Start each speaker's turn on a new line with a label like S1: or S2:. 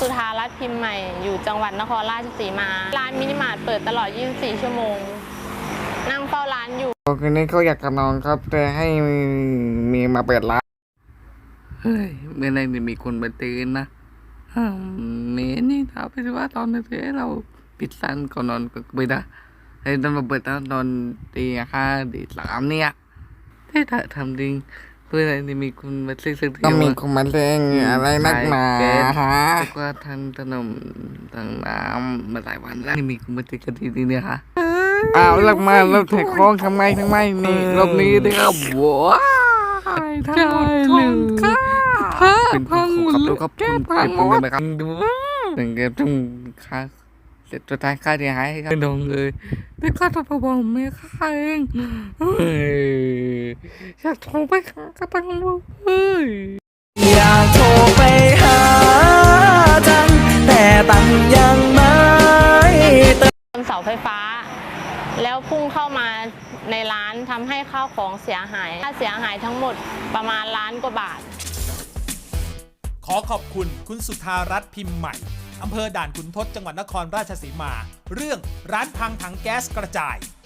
S1: สุธารัตน์พิมพ์ใหม่ อยู่จังหวัดนครราชสีมา ร้านมินิมาร์ทเปิดตลอด 24 ชั่วโมง นั่งเฝ้าร้านอยู่
S2: คืนนี้เขาอยากกับนอนครับแต่ให้มีมาเปิดร้าน
S3: เฮ้ยเมื่อไหรจะมีคนมาตื่นนะอ้าวเมนี่ถามไปสิว่าตอนนี้ให้เราปิดร้านก่อนนอนก็ไม่ได้ให้ต้องมาเปิดร้านตอนตีห้าตีสามเนี่ยได้ถ้าทำจริง เพื่ออะไรจะมีคนมาซื้อสักที
S2: ต้องมี
S3: ว่า
S2: คนมาเล่นอะไรนักหนาฮะ
S3: ก็ทานขนมต่างน้ำมาหลายวันแล้วนี่มีคนมาตีกันทีนี้เนี่ยค่ะ
S2: อ้าวลิกมาแล้วแท็กคล้องทำไมทำไมนี่รอบนี้ได้ครับว้าว
S3: ทั้งหมดคนค่ะเป็นของขับรถครับคุณ
S2: พังหมด
S3: ไหมครับดูถึงเก็บต้องค่าเสร็จสุดท้ายค่าเสียหายให้ครับดองเลยได้ค่าตัวประบอกไม่ค่าเอง อยากโทรไปหากระตังเฮ้ย
S4: อยากโทรไปหาจังแต่ตังยังไม่เติม
S1: บนเสาไฟฟ้า แล้วพุ่งเข้ามาในร้านทำให้ข้าวของเสียหายค่าเสียหายทั้งหมดประมาณล้านกว่าบาท
S5: ขอขอบคุณคุณสุธารัตน์พิมพ์ใหม่อำเภอด่านขุนทดจังหวัดนครราชสีมา เรื่องร้านพังถังแก๊สกระจาย